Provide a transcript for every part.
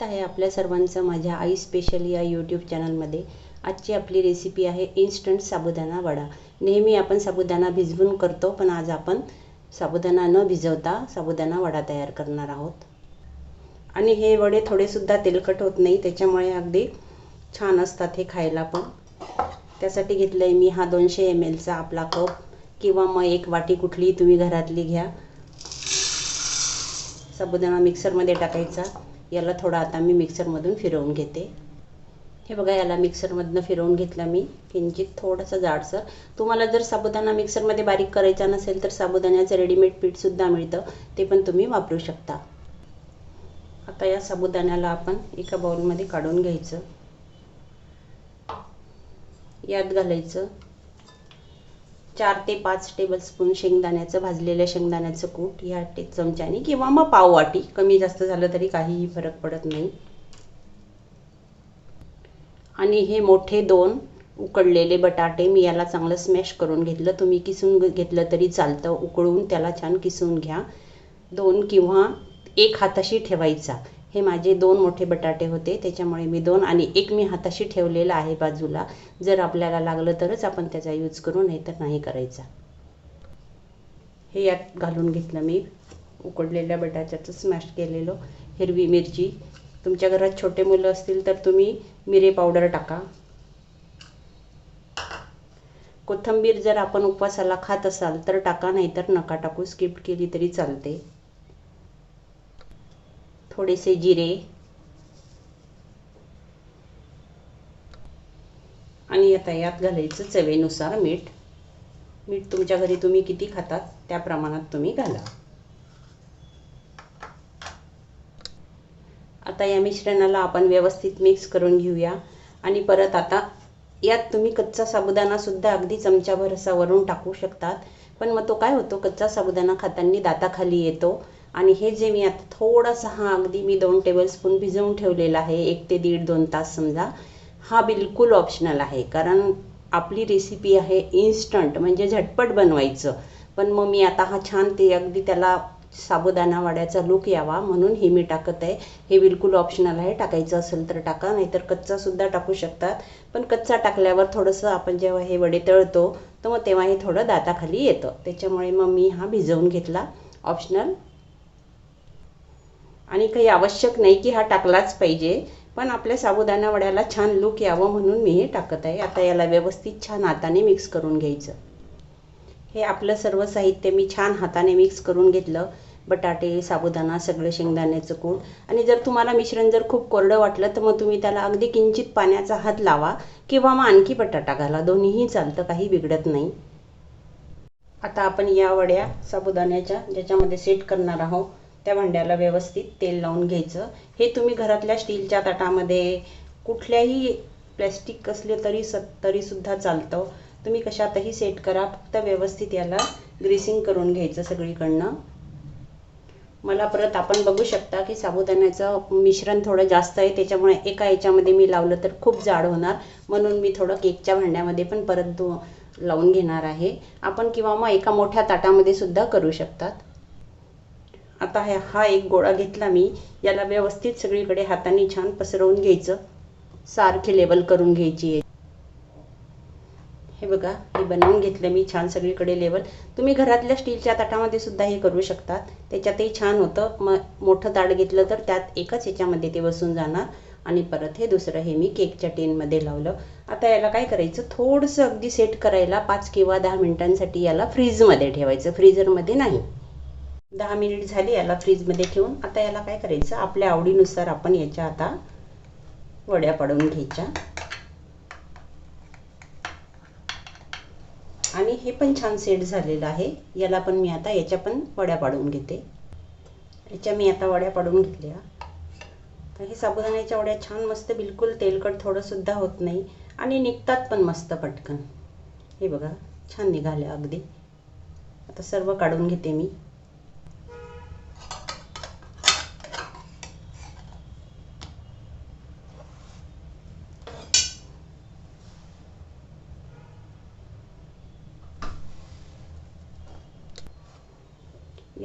स्वागत आहे आपल्या सर्वांचं माझ्या आई स्पेशल या यूट्यूब चॅनलमध्ये आजची आपली रेसिपी आहे इन्स्टंट साबुदाणा वडा. नेहमी आपण साबुदाणा भिजवून करतो पण आज आपण साबुदाणा न भिजवता साबुदाणा वडा तयार करणार आहोत. आणि हे वडे थोडेसुद्धा तेलकट होत नाही त्याच्यामुळे अगदी छान असतात हे खायला पण. त्यासाठी घेतलं आहे मी हा दोनशे एम एलचा आपला कप किंवा मग एक वाटी कुठली तुम्ही घरातली घ्या. साबुदाणा मिक्सरमध्ये टाकायचा. याला थोडा आता मी मिक्सरमधून फिरवून घेते. हे बघा याला मिक्सरमधनं फिरवून घेतला मी. किंचित थोडंसं जाडसर. तुम्हाला जर साबुदाणा मिक्सरमध्ये बारीक करायचा नसेल तर साबुदाण्याचं रेडीमेड पीठसुद्धा मिळतं. ते पण तुम्ही वापरू शकता. आता या साबुदाण्याला आपण एका बाउलमध्ये काढून घ्यायचं. यात घालायचं चार ते पाच टेबलस्पून शेंगदाण्याचं भाजलेल्या शेंगदाण्याचं कूट ह्या टे चमच्याने किंवा मग पाववाटी. कमी जास्त झालं तरी काहीही फरक पडत नाही. आणि हे मोठे दोन उकडलेले बटाटे मी याला चांगलं स्मॅश करून घेतलं. तुम्ही किसून घेतलं तरी चालतं. उकळून त्याला छान किसून घ्या. दोन किंवा एक हाताशी ठेवायचा. हे माझे दोन मोठे बटाटे होते. त्याच्यामुळे मी दोन आणि एक मी हाताशी ठेवलेला आहे बाजूला. जर आपल्याला लागलं तरच आपण त्याचा यूज करू नाही तर नाही करायचा. हे यात घालून घेतलं मी. उकडलेल्या बटाट्याचं स्मॅश केलेलं हिरवी मिरची. तुमच्या घरात छोटे मुलं असतील तर तुम्ही मिरे पावडर टाका. कोथिंबीर जर आपण उपवासाला खात असाल तर टाका नाहीतर नका टाकू. स्किप केली तरी चालते. थोडेसे जिरे. आणि आता यात घालायचं चवेनुसार मीठ. मीठ तुमच्या घरी तुम्ही किती खातात त्या प्रमाणात तुम्ही घाला. आता या मिश्रणाला आपण व्यवस्थित मिक्स करून घेऊया. आणि परत आता यात तुम्ही कच्चा साबुदाणा सुद्धा अगदी चमच्याभर असा वरून टाकू शकतात. पण मग तो काय होतो? कच्चा साबुदाणा खाताना दाताखाली येतो. आणि हे जे मी आता थोडासा हा अगदी मी दोन टेबलस्पून भिजवून ठेवलेला आहे एक ते दीड दोन तास समजा हा बिलकुल ऑप्शनल आहे. कारण आपली रेसिपी आहे इन्स्टंट म्हणजे झटपट बनवायचं. पण मग मी आता हा छान ते अगदी त्याला साबुदाणा वड्याचा लुक यावा म्हणून हे मी टाकत आहे. हे बिलकुल ऑप्शनल आहे. टाकायचं असेल तर टाका नाहीतर कच्चासुद्धा टाकू शकतात. पण कच्चा टाकल्यावर थोडंसं आपण जेव्हा हे वडे तळतो तर मग तेव्हा हे थोडं दाताखाली येतं. त्याच्यामुळे मग मी हा भिजवून घेतला. ऑप्शनल आणि काही आवश्यक नाही की हा टाकलाच पाहिजे. पण आपल्या साबुदाणा वड्याला छान लुक यावं म्हणून मी हे टाकत आहे. आता याला व्यवस्थित छान हाताने मिक्स करून घ्यायचं. हे आपलं सर्व साहित्य मी छान हाताने मिक्स करून घेतलं. बटाटे साबुदाणा सगळं शेंगदाण्याचं कूट आणि जर तुम्हाला मिश्रण जर खूप कोरडं वाटलं तर मग तुम्ही त्याला अगदी किंचित पाण्याचा हात लावा किंवा मग आणखी बटाटा घाला. दोन्हीही चालतं काही बिघडत नाही. आता आपण या वड्या साबुदाण्याच्या ज्याच्यामध्ये सेट करणार आहोत. त्या भांड्याला व्यवस्थित तेल लावून घ्यायचं. हे तुम्ही घरातल्या स्टीलच्या ताटामध्ये कुठल्याही प्लॅस्टिक असले तरी स तरीसुद्धा चालतं. तुम्ही कशातही सेट करा फक्त व्यवस्थित याला ग्रेसिंग करून घ्यायचं सगळीकडनं. मला परत आपण बघू शकता की साबुदाण्याचं मिश्रण थोडं जास्त आहे त्याच्यामुळे एका याच्यामध्ये मी लावलं तर खूप जाड होणार. म्हणून मी थोडं केकच्या भांड्यामध्ये पण परत लावून घेणार आहे. आपण किंवा मग एका मोठ्या ताटामध्ये सुद्धा करू शकतात. आता हा हा एक गोळा घेतला मी. याला व्यवस्थित सगळीकडे हाताने छान पसरवून घ्यायचं. सारखी लेवल करून घ्यायची आहे हे बघा हे बनवून घेतलं मी छान सगळीकडे लेवल तुम्ही घरातल्या स्टीलच्या ताटामध्ये सुद्धा हे करू शकतात. त्याच्यातही छान होतं. मग मोठं ताट घेतलं तर त्यात एकाच याच्यामध्ये ते बसून जाणार. आणि परत हे दुसरं हे मी केकच्या टेनमध्ये लावलं. आता याला काय करायचं? थोडंसं अगदी सेट करायला पाच किंवा दहा मिनिटांसाठी याला फ्रीजमध्ये ठेवायचं. फ्रीजरमध्ये नाही. दहा मिनिट झाली याला फ्रीजमध्ये ठेवून. आता याला काय करायचं? आपल्या आवडीनुसार आपण याच्या आता वड्या पाडून घ्यायच्या. आणि हे पण छान सेट झालेलं आहे. याला पण मी आता याच्या पण वड्या पाडून घेते. याच्या मी आता वड्या पाडून घेतल्या. तर हे साबुदाण्याच्या वड्या छान मस्त बिलकुल तेलकट थोडंसुद्धा होत नाही. आणि निघतात पण मस्त पटकन. हे बघा छान निघाल्या अगदी. आता सर्व काढून घेते मी.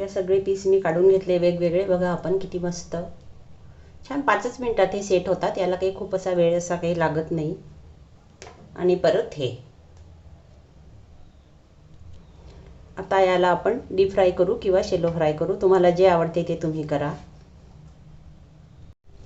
या सगळे पीस मी काढून घेतले वेगवेगळे. बघा आपण किती मस्त. छान पाचच मिनटात हे सेट होतात. याला काही खूप असा वेळ असा काही लागत नाही. आणि परत हे. आता याला आपण डीप फ्राय करू किंवा शेलो फ्राय करू. तुम्हाला जे आवडते ते तुम्ही करा.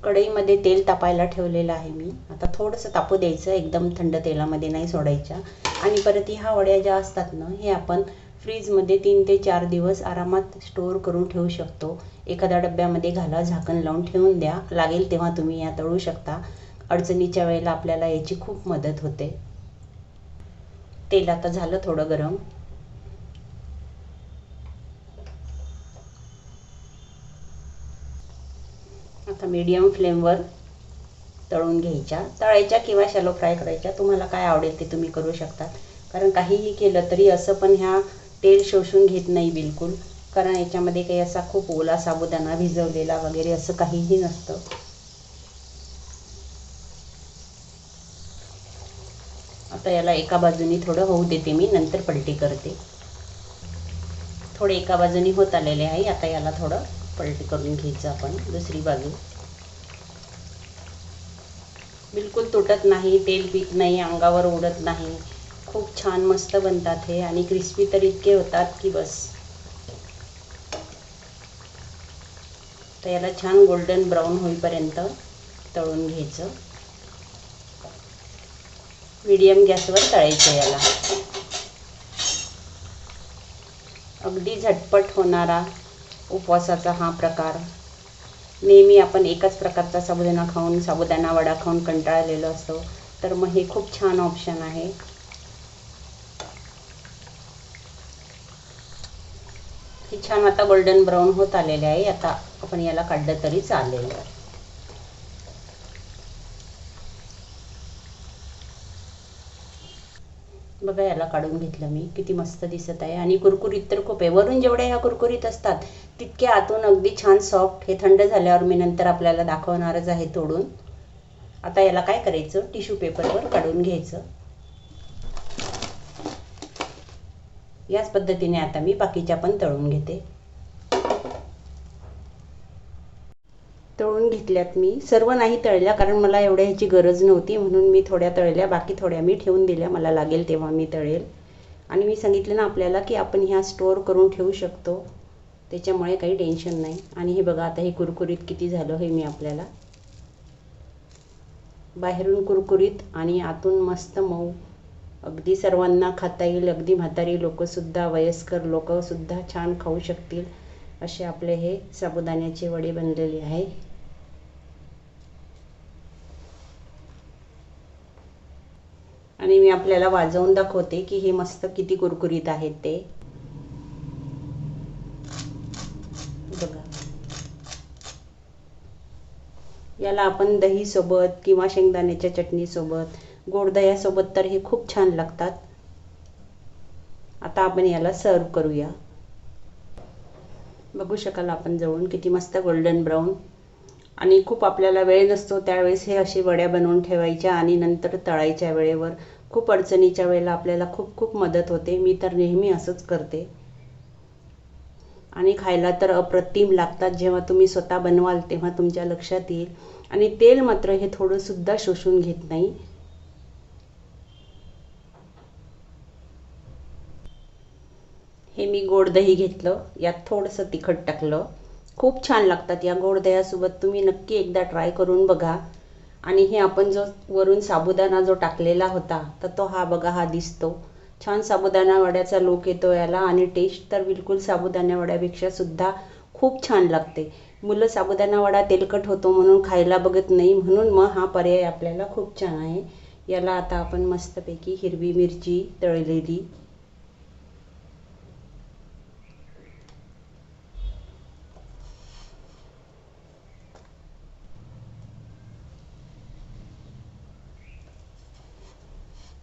कढईमध्ये तेल तापायला ठेवलेलं आहे मी. आता थोडंसं तापू द्यायचं. एकदम थंड तेलामध्ये नाही सोडायच्या आणि परत ह्या वड्या ज्या असतात ना हे आपण फ्रीजमध्ये तीन ते चार दिवस आरामात स्टोअर करून ठेवू शकतो. एखाद्या डब्यामध्ये घाला झाकण लावून ठेवून द्या. लागेल तेव्हा तुम्ही या तळू शकता. अडचणीच्या वेळेला आपल्याला याची खूप मदत होते. तेल आता झालं थोडं गरम. आता मीडियम फ्लेमवर तळून घ्यायच्या. तळायच्या किंवा शॅलो फ्राय करायच्या. तुम्हाला काय आवडेल ते तुम्ही करू शकता कारण काहीही केलं तरी असं पण ह्या तेल शोषून घेत नाही बिलकुल. कारण याच्यामध्ये काही असा खूप ओला साबुदाणा भिजवलेला वगैरे असं काहीही नसतं. आता याला एका बाजूनी थोडं होऊ देते मी नंतर पलटी करते. थोडे एका बाजूनी होत आलेले आहे आता याला थोडं पलटी करून घ्यायचं आपण दुसरी बाजू. बिलकुल तुटत नाही तेल पीत नाही अंगावर उडत नाही. खूप छान मस्त बनतात हे आणि क्रिस्पी तर इतके होतात की बस. तर याला छान गोल्डन ब्राऊन होईपर्यंत तळून घ्यायचं. मिडियम गॅसवर तळायचं याला. अगदी झटपट होणारा उपवासाचा हा प्रकार. नेहमी आपण एकाच प्रकारचा साबुदाणा खाऊन साबुदाणा वडा खाऊन कंटाळलेलो असतो. तर मग हे खूप छान ऑप्शन आहे. हे छान आता गोल्डन ब्राऊन होत आलेले आहे. आता आपण याला काढलं तरी चालेल. बघा याला काढून घेतलं मी. किती मस्त दिसत आहे. आणि कुरकुरीत तर खूप आहे. वरून जेवढ्या ह्या कुरकुरीत असतात तितके आतून अगदी छान सॉफ्ट हे थंड झाल्यावर मी नंतर आपल्याला दाखवणारच आहे तोडून. आता याला काय करायचं? टिश्यू पेपरवर काढून घ्यायचं. याच पद्धतीने आता मी बाकीच्या पण तळून घेते. तळून घेतल्यात मी. सर्व नाही तळल्या कारण मला एवढ्या ह्याची गरज नव्हती. म्हणून मी थोड्या तळल्या. बाकी थोड्या मी ठेवून दिल्या. मला लागेल तेव्हा मी तळेल. आणि मी सांगितलं ना आपल्याला की आपण ह्या स्टोअर करून ठेवू शकतो. त्याच्यामुळे काही टेन्शन नाही. आणि हे बघा आता हे कुरकुरीत किती झालं हे मी आपल्याला. बाहेरून कुरकुरीत आणि आतून मस्त मऊ. अगदी सर्वांना खाता येईल अगदी म्हातारी लोकंसुद्धा वयस्कर लोकंसुद्धा छान खाऊ शकतील असे आपले हे साबुदाण्याचे वडे बनलेले आहे. आणि मी आपल्याला वाजवून दाखवते की हे मस्त किती कुरकुरीत आहेत ते. बघा. याला आपण दही सोबत किंवा शेंगदाण्याच्या चटणी सोबत तर हे खूप छान लागतात. आता आपण याला सर्व करूया. बघू शकाल आपण जवळून किती मस्त गोल्डन ब्राऊन आणि खूप आपल्याला वेळ नसतो त्यावेळेस हे अशी वड्या बनवून ठेवायच्या आणि नंतर तळायच्या वेळेवर खूप अडचणीच्या वेळेला आपल्याला खूप खूप मदत होते. मी तर नेहमी असंच करते. आणि खायला तर अप्रतिम लागतात. जेव्हा तुम्ही स्वतः बनवाल तेव्हा तुमच्या लक्षात येईल. आणि तेल मात्र हे थोडंसुद्धा शोषून घेत नाही. हे मी गोड दही घेतलं यात थोडंसं तिखट टाकलं. खूप छान लागतात या गोड दह्यासोबत तुम्ही नक्की एकदा ट्राय करून बघा. आणि हे आपण जो वरून साबुदाणा जो टाकलेला होता तर तो हा बघा हा दिसतो. छान साबुदाणा वड्याचा लूक येतो याला आणि टेस्ट तर बिलकुल साबुदाणा वड्यापेक्षा सुद्धा खूप छान लागते. मुलं साबुदाणा वडा तेलकट होतो म्हणून खायला बघत नाही म्हणून मग हा पर्याय आपल्याला खूप छान आहे. याला आता आपण मस्तपैकी हिरवी मिरची तळलेली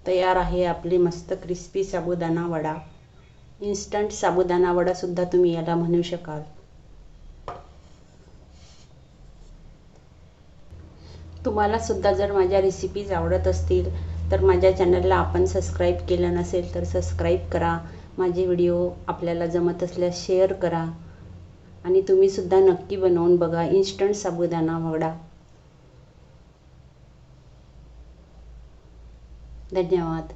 तयार आहे आपली मस्त क्रिस्पी साबुदाणा वडा. इन्स्टंट साबुदाणा वडासुद्धा तुम्ही याला म्हणू शकाल. तुम्हाला सुद्धा जर माझ्या रेसिपीज आवडत असतील तर माझ्या चॅनलला आपण सबस्क्राईब केलं नसेल तर सबस्क्राईब करा. माझे व्हिडिओ आपल्याला जमत असल्यास शेअर करा. आणि तुम्हीसुद्धा नक्की बनवून बघा. इन्स्टंट साबुदाणा वडा. धन्यवाद.